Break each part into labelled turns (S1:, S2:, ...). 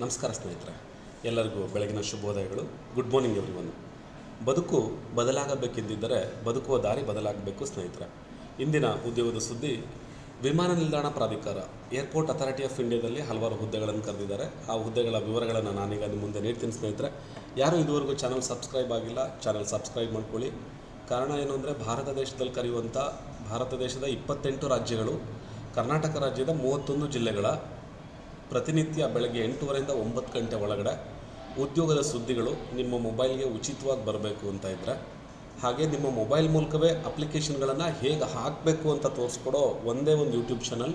S1: ನಮಸ್ಕಾರ ಸ್ನೇಹಿತರೆ, ಎಲ್ಲರಿಗೂ ಬೆಳಗಿನ ಶುಭೋದಯಗಳು. ಗುಡ್ ಮಾರ್ನಿಂಗ್ ಎವ್ರಿ ಒನ್ ಬದುಕು ಬದಲಾಗಬೇಕೆಂದಿದ್ದರೆ ಬದುಕುವ ದಾರಿ ಬದಲಾಗಬೇಕು ಸ್ನೇಹಿತರೆ. ಇಂದಿನ ಉದ್ಯೋಗದ ಸುದ್ದಿ, ವಿಮಾನ ನಿಲ್ದಾಣ ಪ್ರಾಧಿಕಾರ ಏರ್ಪೋರ್ಟ್ ಅಥಾರಿಟಿ ಆಫ್ ಇಂಡಿಯಾದಲ್ಲಿ ಹಲವಾರು ಹುದ್ದೆಗಳನ್ನು ಕರೆದಿದ್ದಾರೆ. ಆ ಹುದ್ದೆಗಳ ವಿವರಗಳನ್ನು ನಾನೀಗ ನಿಮ್ಮ ಮುಂದೆ ನೀಡ್ತೀನಿ ಸ್ನೇಹಿತರೆ. ಯಾರು ಇದುವರೆಗೂ ಚಾನಲ್ ಸಬ್ಸ್ಕ್ರೈಬ್ ಆಗಿಲ್ಲ, ಚಾನಲ್ ಸಬ್ಸ್ಕ್ರೈಬ್ ಮಾಡ್ಕೊಳ್ಳಿ. ಕಾರಣ ಏನು ಅಂದರೆ ಭಾರತ ದೇಶದಲ್ಲಿ ಕರೆಯುವಂಥ ಭಾರತ ದೇಶದ ಇಪ್ಪತ್ತೆಂಟು ರಾಜ್ಯಗಳು, ಕರ್ನಾಟಕ ರಾಜ್ಯದ ಮೂವತ್ತೊಂದು ಜಿಲ್ಲೆಗಳ ಪ್ರತಿನಿತ್ಯ ಬೆಳಗ್ಗೆ ಎಂಟೂವರೆಯಿಂದ ಒಂಬತ್ತು ಗಂಟೆ ಒಳಗಡೆ ಉದ್ಯೋಗದ ಸುದ್ದಿಗಳು ನಿಮ್ಮ ಮೊಬೈಲ್ಗೆ ಉಚಿತವಾಗಿ ಬರಬೇಕು ಅಂತ ಇದ್ದರೆ ಹಾಗೆ ನಿಮ್ಮ ಮೊಬೈಲ್ ಮೂಲಕವೇ ಅಪ್ಲಿಕೇಶನ್ಗಳನ್ನು ಹೇಗೆ ಹಾಕಬೇಕು ಅಂತ ತೋರಿಸ್ಕೊಡೋ ಒಂದೇ ಒಂದು ಯೂಟ್ಯೂಬ್ ಚಾನಲ್,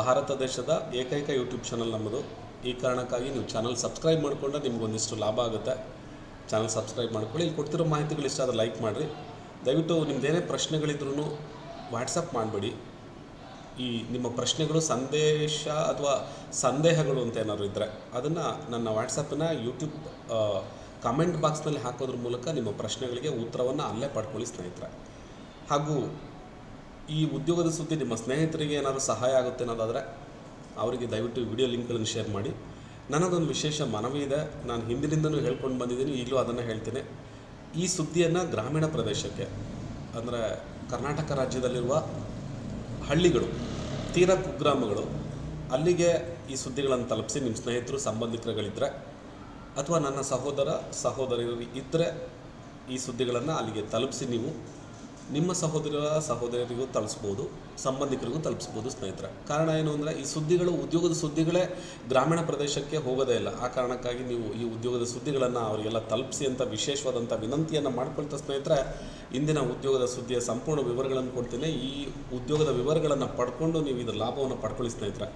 S1: ಭಾರತ ದೇಶದ ಏಕೈಕ ಯೂಟ್ಯೂಬ್ ಚಾನಲ್ ನಮ್ಮದು. ಈ ಕಾರಣಕ್ಕಾಗಿ ನೀವು ಚಾನಲ್ ಸಬ್ಸ್ಕ್ರೈಬ್ ಮಾಡಿಕೊಂಡ್ರೆ ನಿಮ್ಗೊಂದಿಷ್ಟು ಲಾಭ ಆಗುತ್ತೆ. ಚಾನಲ್ ಸಬ್ಸ್ಕ್ರೈಬ್ ಮಾಡ್ಕೊಳ್ಳಿ. ಇಲ್ಲಿ ಕೊಡ್ತಿರೋ ಮಾಹಿತಿಗಳು ಇಷ್ಟ ಆದರೆ ಲೈಕ್ ಮಾಡಿರಿ. ದಯವಿಟ್ಟು ನಿಮ್ದೇನೇ ಪ್ರಶ್ನೆಗಳಿದ್ರೂ ವಾಟ್ಸಪ್ ಮಾಡಬೇಡಿ. ಈ ನಿಮ್ಮ ಪ್ರಶ್ನೆಗಳು, ಸಂದೇಶ ಅಥವಾ ಸಂದೇಹಗಳು ಅಂತ ಏನಾದ್ರು ಇದ್ದರೆ ಅದನ್ನು ನನ್ನ ವಾಟ್ಸಪ್ಪಿನ ಯೂಟ್ಯೂಬ್ ಕಮೆಂಟ್ ಬಾಕ್ಸ್ನಲ್ಲಿ ಹಾಕೋದ್ರ ಮೂಲಕ ನಿಮ್ಮ ಪ್ರಶ್ನೆಗಳಿಗೆ ಉತ್ತರವನ್ನು ಅಲ್ಲೇ ಪಡ್ಕೊಳ್ಳಿ ಸ್ನೇಹಿತರೆ. ಹಾಗೂ ಈ ಉದ್ಯೋಗದ ಸುದ್ದಿ ನಿಮ್ಮ ಸ್ನೇಹಿತರಿಗೆ ಏನಾದರೂ ಸಹಾಯ ಆಗುತ್ತೆ ಅನ್ನೋದಾದರೆ ಅವರಿಗೆ ದಯವಿಟ್ಟು ವಿಡಿಯೋ ಲಿಂಕ್ಗಳನ್ನು ಶೇರ್ ಮಾಡಿ. ನನ್ನದೊಂದು ವಿಶೇಷ ಮನವಿ ಇದೆ. ನಾನು ಹಿಂದಿನಿಂದನೂ ಹೇಳ್ಕೊಂಡು ಬಂದಿದ್ದೀನಿ, ಈಗಲೂ ಅದನ್ನು ಹೇಳ್ತೀನಿ. ಈ ಸುದ್ದಿಯನ್ನು ಗ್ರಾಮೀಣ ಪ್ರದೇಶಕ್ಕೆ, ಅಂದರೆ ಕರ್ನಾಟಕ ರಾಜ್ಯದಲ್ಲಿರುವ ಹಳ್ಳಿಗಳು, ತೀರ ಕುಗ್ರಾಮಗಳು, ಅಲ್ಲಿಗೆ ಈ ಸುದ್ದಿಗಳನ್ನು ತಲುಪಿಸಿ ನಿಮ್ಮ ಸ್ನೇಹಿತರು ಸಂಬಂಧಿಕರುಗಳಿದ್ದರೆ ಅಥವಾ ನನ್ನ ಸಹೋದರ, ಸಹೋದರಿಯರು ಇದ್ದರೆ ಈ ಸುದ್ದಿಗಳನ್ನು ಅಲ್ಲಿಗೆ ತಲುಪಿಸಿ ನೀವು ನಿಮ್ಮ ಸಹೋದರ ಸಹೋದರಿಗೂ ತಲುಪಿಸ್ಬೋದು ಸಂಬಂಧಿಕರಿಗೂ ತಲುಪಿಸ್ಬೋದು ಸ್ನೇಹಿತರ. ಕಾರಣ ಏನು ಅಂದರೆ, ಈ ಸುದ್ದಿಗಳು ಉದ್ಯೋಗದ ಸುದ್ದಿಗಳೇ ಗ್ರಾಮೀಣ ಪ್ರದೇಶಕ್ಕೆ ಹೋಗೋದೇ ಇಲ್ಲ. ಆ ಕಾರಣಕ್ಕಾಗಿ ನೀವು ಈ ಉದ್ಯೋಗದ ಸುದ್ದಿಗಳನ್ನು ಅವರಿಗೆಲ್ಲ ತಲುಪಿಸಿ ಅಂತ ವಿಶೇಷವಾದಂಥ ವಿನಂತಿಯನ್ನು ಮಾಡ್ಕೊಳ್ತಾ ಸ್ನೇಹಿತರೆ, ಇಂದಿನ ಉದ್ಯೋಗದ ಸುದ್ದಿಯ ಸಂಪೂರ್ಣ ವಿವರಗಳನ್ನು ಕೊಡ್ತೀನಿ. ಈ ಉದ್ಯೋಗದ ವಿವರಗಳನ್ನು ಪಡ್ಕೊಂಡು ನೀವು ಇದರ ಲಾಭವನ್ನು ಪಡ್ಕೊಳ್ಳಿ ಸ್ನೇಹಿತರೆ.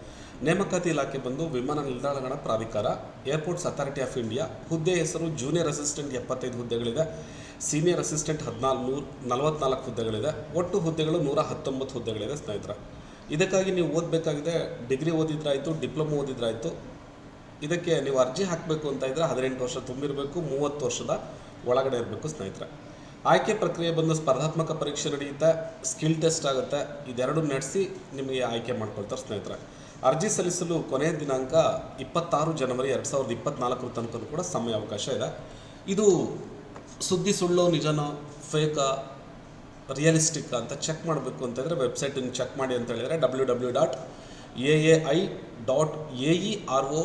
S1: ನೇಮಕಾತಿ ಇಲಾಖೆ ಬಂದು ವಿಮಾನ ನಿಲ್ದಾಣಗಳ ಪ್ರಾಧಿಕಾರ ಏರ್ಪೋರ್ಟ್ಸ್ ಅಥಾರಿಟಿ ಆಫ್ ಇಂಡಿಯಾ ಹುದ್ದೆ ಹೆಸರು ಜೂನಿಯರ್ ಅಸಿಸ್ಟೆಂಟ್ ಎಪ್ಪತ್ತೈದು ಹುದ್ದೆಗಳಿದೆ. ಸೀನಿಯರ್ ಅಸಿಸ್ಟೆಂಟ್ ಹದಿನಾಲ್ಕು, ನಲವತ್ನಾಲ್ಕು ಹುದ್ದೆಗಳಿದೆ. ಒಟ್ಟು ಹುದ್ದೆಗಳು ನೂರ ಹತ್ತೊಂಬತ್ತು ಹುದ್ದೆಗಳಿದೆ ಸ್ನೇಹಿತರ. ಇದಕ್ಕಾಗಿ ನೀವು ಓದಬೇಕಾಗಿದೆ, ಡಿಗ್ರಿ ಓದಿದ್ರಾಯಿತು, ಡಿಪ್ಲೊಮೊ ಓದಿದ್ರಾಯಿತು. ಇದಕ್ಕೆ ನೀವು ಅರ್ಜಿ ಹಾಕಬೇಕು ಅಂತ ಇದ್ದರೆ ಹದಿನೆಂಟು ವರ್ಷ ತುಂಬಿರಬೇಕು, ಮೂವತ್ತು ವರ್ಷದ ಒಳಗಡೆ ಇರಬೇಕು ಸ್ನೇಹಿತರೆ. ಆಯ್ಕೆ ಪ್ರಕ್ರಿಯೆ ಬಂದು ಸ್ಪರ್ಧಾತ್ಮಕ ಪರೀಕ್ಷೆ ನಡೆಯುತ್ತೆ, ಸ್ಕಿಲ್ ಟೆಸ್ಟ್ ಆಗುತ್ತೆ. ಇದೆರಡು ನಡೆಸಿ ನಿಮಗೆ ಆಯ್ಕೆ ಮಾಡ್ಕೊಳ್ತಾರೆ ಸ್ನೇಹಿತರೆ. ಅರ್ಜಿ ಸಲ್ಲಿಸಲು ಕೊನೆಯ ದಿನಾಂಕ ಇಪ್ಪತ್ತಾರು ಜನವರಿ ಎರಡು ಸಾವಿರದ ಇಪ್ಪತ್ನಾಲ್ಕರ ತನಕ ಕೂಡ ಸಮಯಾವಕಾಶ ಇದೆ. ಇದು ಸುದ್ದಿ ಸುಳ್ಳು ನಿಜನೋ ಫೇಕ ರಿಯಲಿಸ್ಟಿಕ್ ಅಂತ ಚೆಕ್ ಮಾಡಬೇಕು ಅಂತಂದರೆ ವೆಬ್ಸೈಟನ್ನು ಚೆಕ್ ಮಾಡಿ ಅಂತ ಹೇಳಿದರೆ W W dot A A I dot A E R O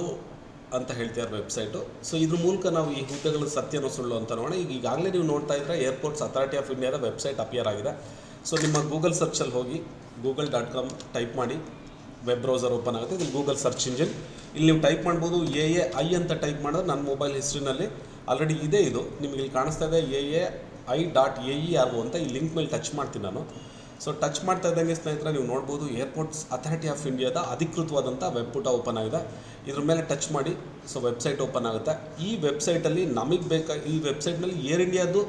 S1: ಅಂತ ಹೇಳ್ತಿದ್ದಾರೆ ವೆಬ್ಸೈಟು. ಸೊ ಇದ್ರ ಮೂಲಕ ನಾವು ಈ ಹುದ್ದೆಗಳು ಸತ್ಯನೋ ಸುಳ್ಳು ಅಂತ ನೋಡೋಣ. ಈಗ ಈಗಾಗಲೇ ನೀವು ನೋಡ್ತಾ ಇದ್ದರೆ ಏರ್ಪೋರ್ಟ್ಸ್ ಅಥಾರಿಟಿ ಆಫ್ ಇಂಡಿಯಾದ ವೆಬ್ಸೈಟ್ ಅಪಿಯರ್ ಆಗಿದೆ. ಸೊ ನಿಮ್ಮ ಗೂಗಲ್ ಸರ್ಚಲ್ಲಿ ಹೋಗಿ ಗೂಗಲ್ ಡಾಟ್ ಕಾಮ್ ಟೈಪ್ ಮಾಡಿ ವೆಬ್ ಬ್ರೌಸರ್ ಓಪನ್ ಆಗುತ್ತೆ. ಇದು ಗೂಗಲ್ ಸರ್ಚ್ ಇಂಜಿನ್. ಇಲ್ಲಿ ನೀವು ಟೈಪ್ ಮಾಡ್ಬೋದು ಎ ಎ ಐ ಅಂತ ಟೈಪ್ ಮಾಡಿದ್ರೆ ನನ್ನ ಮೊಬೈಲ್ ಹಿಸ್ಟ್ರಿನಲ್ಲಿ ಆಲ್ರೆಡಿ ಇದೆ ಇದು. ನಿಮಗೆ ಇಲ್ಲಿ ಕಾಣಿಸ್ತಾ ಇದೆ A A I dot A E R ಅಂತ ಈ ಲಿಂಕ್ ಮೇಲೆ ಟಚ್ ಮಾಡ್ತೀನಿ ನಾನು. ಸೊ ಟಚ್ ಮಾಡ್ತಾ ಇದ್ದಂಗೆ ಸ್ನೇಹಿತರೆ, ನೀವು ನೋಡ್ಬೋದು ಏರ್ಪೋರ್ಟ್ಸ್ ಅಥಾರಿಟಿ ಆಫ್ ಇಂಡಿಯಾದ ಅಧಿಕೃತವಾದಂಥ ವೆಬ್ ಪುಟ ಓಪನ್ ಆಗಿದೆ. ಇದ್ರ ಮೇಲೆ ಟಚ್ ಮಾಡಿ. ಸೊ ವೆಬ್ಸೈಟ್ ಓಪನ್ ಆಗುತ್ತೆ. ಈ ವೆಬ್ಸೈಟಲ್ಲಿ ನಮಗೆ ಬೇಕಾ, ಈ ವೆಬ್ಸೈಟ್ನಲ್ಲಿ ಏರ್ ಇಂಡಿಯಾದು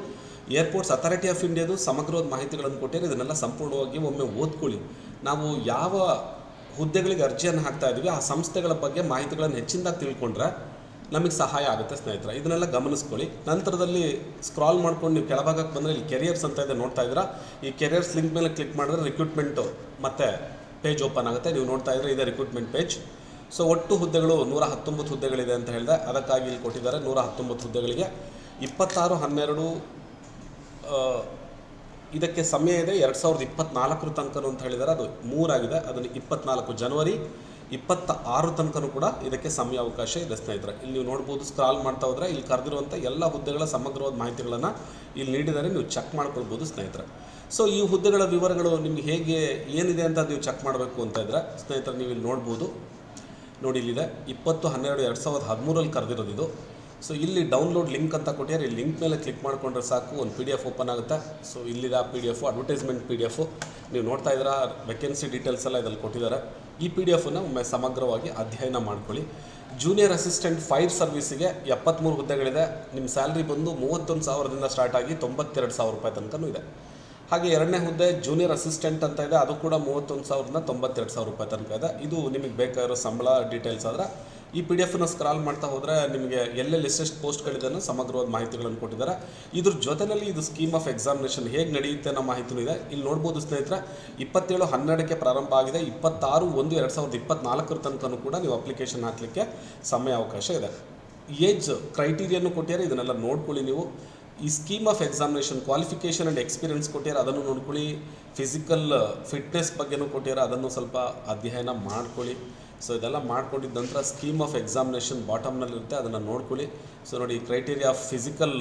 S1: ಏರ್ಪೋರ್ಟ್ಸ್ ಅಥಾರಿಟಿ ಆಫ್ ಇಂಡಿಯಾದು ಸಮಗ್ರವಾದ ಮಾಹಿತಿಗಳನ್ನು ಕೊಟ್ಟಿದ್ದಾರೆ. ಇದನ್ನೆಲ್ಲ ಸಂಪೂರ್ಣವಾಗಿ ಒಮ್ಮೆ ಓದ್ಕೊಳ್ಳಿ. ನಾವು ಯಾವ ಹುದ್ದೆಗಳಿಗೆ ಅರ್ಜಿಯನ್ನು ಹಾಕ್ತಾ ಇದ್ದೀವಿ. ಆ ಸಂಸ್ಥೆಗಳ ಬಗ್ಗೆ ಮಾಹಿತಿಗಳನ್ನು ಹೆಚ್ಚಿನದಾಗಿ ತಿಳ್ಕೊಂಡ್ರೆ ನಮಗೆ ಸಹಾಯ ಆಗುತ್ತೆ ಸ್ನೇಹಿತರೆ. ಇದನ್ನೆಲ್ಲ ಗಮನಿಸ್ಕೊಳ್ಳಿ. ನಂತರದಲ್ಲಿ ಸ್ಕ್ರಾಲ್ ಮಾಡ್ಕೊಂಡು ನೀವು ಕೆಳಭಾಗಕ್ಕೆ ಬಂದರೆ ಇಲ್ಲಿ ಕೆರಿಯರ್ಸ್ ಅಂತ ಇದೆ ನೋಡ್ತಾ ಇದ್ದೀರಾ. ಈ ಕೆರಿಯರ್ಸ್ ಲಿಂಕ್ ಮೇಲೆ ಕ್ಲಿಕ್ ಮಾಡಿದ್ರೆ ರಿಕ್ರೂಟ್ಮೆಂಟು ಮತ್ತು ಪೇಜ್ ಓಪನ್ ಆಗುತ್ತೆ. ನೀವು ನೋಡ್ತಾ ಇದ್ರೆ ಇದೆ ರಿಕ್ರೂಟ್ಮೆಂಟ್ ಪೇಜ್ ಸೊ ಒಟ್ಟು ಹುದ್ದೆಗಳು ನೂರ ಹತ್ತೊಂಬತ್ತು ಹುದ್ದೆಗಳಿದೆ ಅಂತ ಹೇಳಿದೆ. ಅದಕ್ಕಾಗಿ ಇಲ್ಲಿ ಕೊಟ್ಟಿದ್ದಾರೆ ನೂರ ಹತ್ತೊಂಬತ್ತು ಹುದ್ದೆಗಳಿಗೆ. ಇಪ್ಪತ್ತಾರು, ಹನ್ನೆರಡು ಇದಕ್ಕೆ ಸಮಯ ಇದೆ ಎರಡು ಸಾವಿರದ ಇಪ್ಪತ್ನಾಲ್ಕರ ತನಕನೂ ಅಂತ ಹೇಳಿದರೆ. ಅದು ಮೂರಾಗಿದೆ. ಅದನ್ನು ಇಪ್ಪತ್ನಾಲ್ಕು ಜನವರಿ ಇಪ್ಪತ್ತ ಆರು ತನಕನೂ ಕೂಡ ಇದಕ್ಕೆ ಸಮಯಾವಕಾಶ ಇದೆ ಸ್ನೇಹಿತರೆ. ಇಲ್ಲಿ ನೀವು ನೋಡ್ಬೋದು ಸ್ಕ್ರಾಲ್ ಮಾಡ್ತಾ ಹೋದ್ರೆ ಇಲ್ಲಿ ಕರೆದಿರುವಂಥ ಎಲ್ಲ ಹುದ್ದೆಗಳ ಸಮಗ್ರವಾದ ಮಾಹಿತಿಗಳನ್ನು ಇಲ್ಲಿ ನೀಡಿದರೆ ನೀವು ಚೆಕ್ ಮಾಡ್ಕೊಳ್ಬೋದು ಸ್ನೇಹಿತರೆ. ಸೊ ಈ ಹುದ್ದೆಗಳ ವಿವರಗಳು ನಿಮ್ಗೆ ಹೇಗೆ, ಏನಿದೆ ಅಂತ ನೀವು ಚೆಕ್ ಮಾಡಬೇಕು ಅಂತ ಇದ್ದರೆ ಸ್ನೇಹಿತರೆ, ನೀವು ಇಲ್ಲಿ ನೋಡ್ಬೋದು. ನೋಡಿ, ಇಲ್ಲಿದೆ. ಇಪ್ಪತ್ತು ಹನ್ನೆರಡು ಎರಡು ಸಾವಿರದ ಹದಿಮೂರಲ್ಲಿ ಕರೆದಿರೋದು ಇದು. ಸೊ ಇಲ್ಲಿ ಡೌನ್ಲೋಡ್ ಲಿಂಕ್ ಅಂತ ಕೊಟ್ಟಿದ್ದಾರೆ. ಈ ಲಿಂಕ್ ಮೇಲೆ ಕ್ಲಿಕ್ ಮಾಡಿಕೊಂಡ್ರೆ ಸಾಕು. ಒಂದು ಪಿ ಡಿ ಎಫ್ ಓಪನ್ ಆಗುತ್ತೆ. ಸೊ ಇಲ್ಲಿದೆ ಆ P D F advertisement P D F ನೀವು ನೋಡ್ತಾ ಇದ್ದೀರಾ ವೆಕೆನ್ಸಿ ಡೀಟೇಲ್ಸ್ ಎಲ್ಲ ಇದರಲ್ಲಿ ಕೊಟ್ಟಿದ್ದಾರೆ. ಈ ಪಿ ಡಿ ಎಫನ್ನು ಒಮ್ಮೆ ಸಮಗ್ರವಾಗಿ ಅಧ್ಯಯನ ಮಾಡ್ಕೊಳ್ಳಿ. ಜೂನಿಯರ್ ಅಸಿಸ್ಟೆಂಟ್ ಫೈರ್ ಸರ್ವಿಸಿಗೆ ಎಪ್ಪತ್ತ್ಮೂರು ಹುದ್ದೆಗಳಿದೆ. ನಿಮ್ಮ ಸ್ಯಾಲ್ರಿ ಬಂದು ಮೂವತ್ತೊಂದು ಸಾವಿರದಿಂದ ಸ್ಟಾರ್ಟ್ ಆಗಿ ತೊಂಬತ್ತೆರಡು ಸಾವಿರ ರೂಪಾಯಿ ತನಕನೂ ಇದೆ. ಹಾಗೆ ಎರಡನೇ ಹುದ್ದೆ ಜೂನಿಯರ್ ಅಸಿಸ್ಟೆಂಟ್ ಅಂತ ಇದೆ. ಅದು ಕೂಡ ಮೂವತ್ತೊಂದು ಸಾವಿರದಿಂದ ತೊಂಬತ್ತೆರಡು ಸಾವಿರ ರೂಪಾಯಿ ತನಕ ಇದೆ. ಇದು ನಿಮಗೆ ಬೇಕಾಗಿರೋ ಸಂಬಳ ಡೀಟೇಲ್ಸ್ ಆದರೆ ಈ ಪಿ ಡಿ ಎಫ್ನ ಸ್ಕ್ರಾಲ್ ಮಾಡ್ತಾ ಹೋದರೆ ನಿಮಗೆ ಎಲ್ಲೆಲ್ಲಿ ಎಷ್ಟೆಷ್ಟು ಪೋಸ್ಟ್ಗಳಿದ್ದಾನೆ ಸಮಗ್ರವಾದ ಮಾಹಿತಿಗಳನ್ನು ಕೊಟ್ಟಿದ್ದಾರೆ. ಇದ್ರ ಜೊತೆಯಲ್ಲಿ ಇದು ಸ್ಕೀಮ್ ಆಫ್ ಎಕ್ಸಾಮಿನೇಷನ್ ಹೇಗೆ ನಡೆಯುತ್ತೆ ಅನ್ನೋ ಮಾಹಿತಿನೂ ಇದೆ. ಇಲ್ಲಿ ನೋಡ್ಬೋದು ಸ್ನೇಹಿತರೆ, ಇಪ್ಪತ್ತೇಳು ಹನ್ನೆರಡಕ್ಕೆ ಪ್ರಾರಂಭ ಆಗಿದೆ. ಇಪ್ಪತ್ತಾರು ಒಂದು ಎರಡು ಸಾವಿರದ ಇಪ್ಪತ್ನಾಲ್ಕರ ತನಕನೂ ಕೂಡ ನೀವು ಅಪ್ಲಿಕೇಶನ್ ಹಾಕಲಿಕ್ಕೆ ಸಮಯ ಅವಕಾಶ ಇದೆ. ಏಜ್ ಕ್ರೈಟೀರಿಯನ್ನು ಕೊಟ್ಟಿದ್ದಾರೆ. ಇದನ್ನೆಲ್ಲ ನೋಡ್ಕೊಳ್ಳಿ ನೀವು. ಈ scheme of examination qualification and experience ಕೊಟ್ಟಿದ್ದಾರೆ. ಅದನ್ನು ನೋಡ್ಕೊಳ್ಳಿ. ಫಿಸಿಕಲ್ ಫಿಟ್ನೆಸ್ ಬಗ್ಗೆನೂ ಕೊಟ್ಟಿದ್ದಾರೆ. ಅದನ್ನು ಸ್ವಲ್ಪ ಅಧ್ಯಯನ ಮಾಡ್ಕೊಳ್ಳಿ. ಸೊ ಇದೆಲ್ಲ ಮಾಡ್ಕೊಂಡಿದ್ದ ನಂತರ ಸ್ಕೀಮ್ ಆಫ್ ಎಕ್ಸಾಮಿನೇಷನ್ ಬಾಟಮ್ನಲ್ಲಿರುತ್ತೆ ಅದನ್ನು ನೋಡ್ಕೊಳ್ಳಿ. ಸೊ ನೋಡಿ ಕ್ರೈಟೀರಿಯಾ ಆಫ್ ಫಿಸಿಕಲ್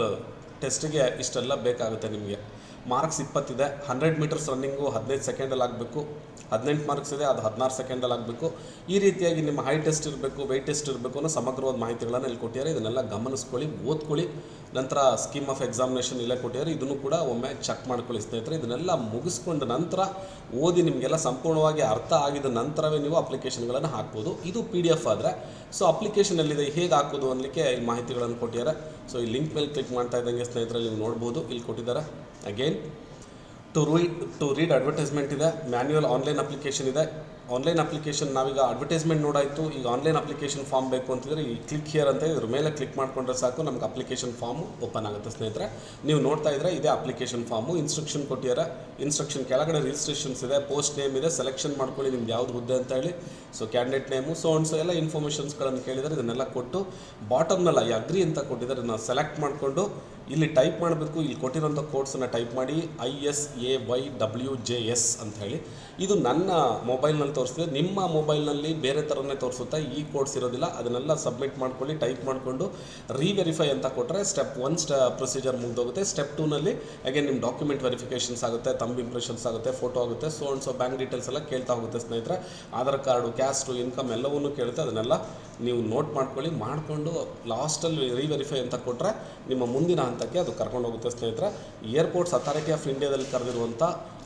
S1: ಟೆಸ್ಟಿಗೆ ಇಷ್ಟೆಲ್ಲ ಬೇಕಾಗುತ್ತೆ ನಿಮಗೆ. ಮಾರ್ಕ್ಸ್ ಇಪ್ಪತ್ತಿದೆ ಹಂಡ್ರೆಡ್ ಮೀಟರ್ಸ್ ರನ್ನಿಂಗು ಹದಿನೈದು ಸೆಕೆಂಡಲ್ಲಿ ಆಗಬೇಕು. ಹದಿನೆಂಟು ಮಾರ್ಕ್ಸ್ ಇದೆ, ಅದು ಹದಿನಾರು ಸೆಕೆಂಡಲ್ಲಿ ಆಗಬೇಕು. ಈ ರೀತಿಯಾಗಿ ನಿಮ್ಮ ಹೈ ಟೆಸ್ಟ್ ಇರಬೇಕು ವೆಯ್ಟ್ ಟೆಸ್ಟ್ ಇರಬೇಕು ಅನ್ನೋ ಸಮಗ್ರವಾದ ಮಾಹಿತಿಗಳನ್ನು ಇಲ್ಲಿ ಕೊಟ್ಟಿದ್ದಾರೆ. ಇದನ್ನೆಲ್ಲ ಗಮನಿಸ್ಕೊಳ್ಳಿ, ಓದ್ಕೊಳ್ಳಿ. ನಂತರ ಸ್ಕೀಮ್ ಆಫ್ ಎಕ್ಸಾಮಿನೇಷನ್ ಇಲ್ಲೇ ಕೊಟ್ಟಿದ್ದಾರೆ. ಇದನ್ನು ಕೂಡ ಒಮ್ಮೆ ಚೆಕ್ ಮಾಡ್ಕೊಳ್ಳಿ ಸ್ನೇಹಿತರೆ. ಇದನ್ನೆಲ್ಲ ಮುಗಿಸ್ಕೊಂಡ ನಂತರ ಓದಿ ನಿಮಗೆಲ್ಲ ಸಂಪೂರ್ಣವಾಗಿ ಅರ್ಥ ಆಗಿದ ನಂತರವೇ ನೀವು ಅಪ್ಲಿಕೇಶನ್ಗಳನ್ನು ಹಾಕ್ಬೋದು. ಇದು ಪಿ ಡಿ ಎಫ್ ಆದರೆ ಸೊ ಅಪ್ಲಿಕೇಶನ್ ಎಲ್ಲಿದೆ, ಹೇಗೆ ಹಾಕೋದು ಅನ್ನಲಿಕ್ಕೆ ಇಲ್ಲಿ ಮಾಹಿತಿಗಳನ್ನು ಕೊಟ್ಟಿದ್ದಾರೆ. ಸೊ ಈ ಲಿಂಕ್ ಮೇಲೆ ಕ್ಲಿಕ್ ಮಾಡ್ತಾ ಇದ್ದಂಗೆ ಸ್ನೇಹಿತರೆ ನೀವು ನೋಡ್ಬೋದು. ಇಲ್ಲಿ ಕೊಟ್ಟಿದ್ದಾರೆ. Again to read to read advertisement ಇದೆ ಮ್ಯಾನ್ಯುಯಲ್ ಆನ್ಲೈನ್ ಅಪ್ಲಿಕೇಶನ್ ಇದೆ. ಆನ್ಲೈನ್ ಅಪ್ಲಿಕೇಶನ್ ನಾವೀಗ ಅಡ್ವರ್ಟೈಸ್ಮೆಂಟ್ ನೋಡಾಯಿತು ಈಗ ಆನ್ಲೈನ್ ಅಪ್ಲಿಕೇಶನ್ ಫಾರ್ಮ್ ಬೇಕು ಅಂತಿದ್ರೆ ಈ ಕ್ಲಿಕ್ ಹಿಯರ್ ಅಂತ ಇದ್ರ ಮೇಲೆ ಕ್ಲಿಕ್ ಮಾಡ್ಕೊಂಡ್ರೆ ಸಾಕು, ನಮ್ಗೆ ಅಪ್ಲಿಕೇಶನ್ ಫಾರ್ಮು ಓಪನ್ ಆಗುತ್ತೆ ಸ್ನೇಹಿತರೆ. ನೀವು ನೋಡ್ತಾ ಇದ್ರೆ ಇದೇ ಅಪ್ಲಿಕೇಶನ್ ಫಾರ್ಮು ಇನ್ಸ್ಟ್ರಕ್ಷನ್ ಕೊಟ್ಟಿದ್ದಾರೆ. ಇನ್ಸ್ಟ್ರಕ್ಷನ್ ಕೆಳಗಡೆ ರಿಜಿಸ್ಟ್ರೇಷನ್ಸ್ ಇದೆ ಪೋಸ್ಟ್ ನೇಮ್ ಇದೆ ಸೆಲೆಕ್ಷನ್ ಮಾಡ್ಕೊಳ್ಳಿ ನಿಮ್ಗೆ ಯಾವ್ದು ಹುದ್ದೆ ಅಂತ ಹೇಳಿ. So candidate name so and so ಎಲ್ಲ ಇನ್ಫಾರ್ಮೇಷನ್ಸ್ಗಳನ್ನು ಕೇಳಿದರೆ ಇದನ್ನೆಲ್ಲ ಕೊಟ್ಟು ಬಾಟಮ್ನಲ್ಲ ಅಗ್ರಿ ಅಂತ ಕೊಟ್ಟಿದ್ದಾರೆ ನಾವು ಸೆಲೆಕ್ಟ್ ಮಾಡಿಕೊಂಡು ಇಲ್ಲಿ ಟೈಪ್ ಮಾಡಬೇಕು, ಇಲ್ಲಿ ಕೊಟ್ಟಿರೋಂಥ ಕೋಡ್ಸನ್ನು ಟೈಪ್ ಮಾಡಿ I S A Y W J S ಅಂತ ಹೇಳಿ. ಇದು ನನ್ನ ಮೊಬೈಲ್ನಲ್ಲಿ ತೋರಿಸಿದೆ ನಿಮ್ಮ ಮೊಬೈಲ್ನಲ್ಲಿ ಬೇರೆ ಥರನೇ ತೋರಿಸುತ್ತೆ ಈ ಕೋಡ್ಸ್ ಇರೋದಿಲ್ಲ. ಅದನ್ನೆಲ್ಲ ಸಬ್ಮಿಟ್ ಮಾಡ್ಕೊಳ್ಳಿ ಟೈಪ್ ಮಾಡಿಕೊಂಡು ರೀವೆರಿಫೈ ಅಂತ ಕೊಟ್ಟರೆ ಸ್ಟೆಪ್ ಒನ್ ಸ್ಟ ಪ್ರೊಸೀಜರ್ ಮುಗಿದೋಗುತ್ತೆ. ಸ್ಟೆಪ್ ಟೂನಲ್ಲಿ ಅಗೇನ್ ನಿಮ್ಮ ಡಾಕ್ಯುಮೆಂಟ್ ವೆರಿಫಿಕೇಷನ್ಸ್ ಆಗುತ್ತೆ ತಂಬ್ ಇಂಪ್ರೆಷನ್ಸ್ ಆಗುತ್ತೆ ಫೋಟೋ ಆಗುತ್ತೆ so and so bank details ಎಲ್ಲ ಕೇಳ್ತಾ ಹೋಗುತ್ತೆ ಸ್ನೇಹಿತರೆ. ಆಧಾರ್ ಕಾರ್ಡು ಕ್ಯಾಸ್ಟು ಇನ್ಕಮ್ ಎಲ್ಲವನ್ನೂ ಕೇಳುತ್ತೆ. ಅದನ್ನೆಲ್ಲ ನೀವು ನೋಟ್ ಮಾಡ್ಕೊಳ್ಳಿ, ಮಾಡಿಕೊಂಡು ಲಾಸ್ಟಲ್ಲಿ ರೀವೆರಿಫೈ ಅಂತ ಕೊಟ್ಟರೆ ನಿಮ್ಮ ಮುಂದಿನ ಹಂತಕ್ಕೆ ಅದು ಕರ್ಕೊಂಡು ಹೋಗುತ್ತೆ ಸ್ನೇಹಿತರೆ. ಏರ್ಪೋರ್ಟ್ಸ್ ಅಥಾರಿಟಿ ಆಫ್ ಇಂಡಿಯಾದಲ್ಲಿ ಕರೆದಿರುವಂಥ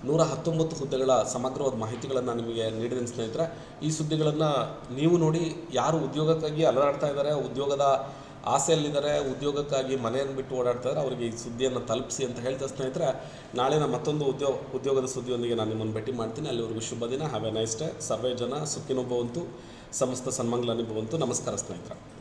S1: ನೂರ ಹತ್ತೊಂಬತ್ತು ಹುದ್ದೆಗಳ ಸಮಗ್ರವಾದ ಮಾಹಿತಿಗಳನ್ನು ನಿಮಗೆ ನೀಡಿದ್ದೀನಿ ಸ್ನೇಹಿತರೆ. ಈ ಸುದ್ದಿಗಳನ್ನು ನೀವು ನೋಡಿ ಯಾರು ಉದ್ಯೋಗಕ್ಕಾಗಿ ಅಲರಾಡ್ತಾ ಇದ್ದಾರೆ, ಉದ್ಯೋಗದ ಆಸೆಯಲ್ಲಿದ್ದಾರೆ, ಉದ್ಯೋಗಕ್ಕಾಗಿ ಮನೆಯನ್ನು ಬಿಟ್ಟು ಓಡಾಡ್ತಾ ಇದ್ದಾರೆ, ಅವರಿಗೆ ಈ ಸುದ್ದಿಯನ್ನು ತಲುಪಿಸಿ ಅಂತ ಹೇಳ್ತಾ ಸ್ನೇಹಿತರೆ. ನಾಳಿನ ಮತ್ತೊಂದು ಉದ್ಯೋಗ ಉದ್ಯೋಗದ ಸುದ್ದಿಯೊಂದಿಗೆ ನಾನು ನಿಮ್ಮನ್ನು ಭೇಟಿ ಮಾಡ್ತೀನಿ. ಅಲ್ಲಿವರೆಗೂ ಶುಭ ದಿನ ಹ್ಯಾವ್ ಎ ನೈಸ್ ಡೇ ಸರ್ವೇ ಜನ ಸುಖಿನೊಬ್ಬವಂತು. ಸಮಸ್ತ ಸನ್ಮಂಗಲನಿಬ್ಬವಂತು ನಮಸ್ಕಾರ ಸ್ನೇಹಿತರೆ.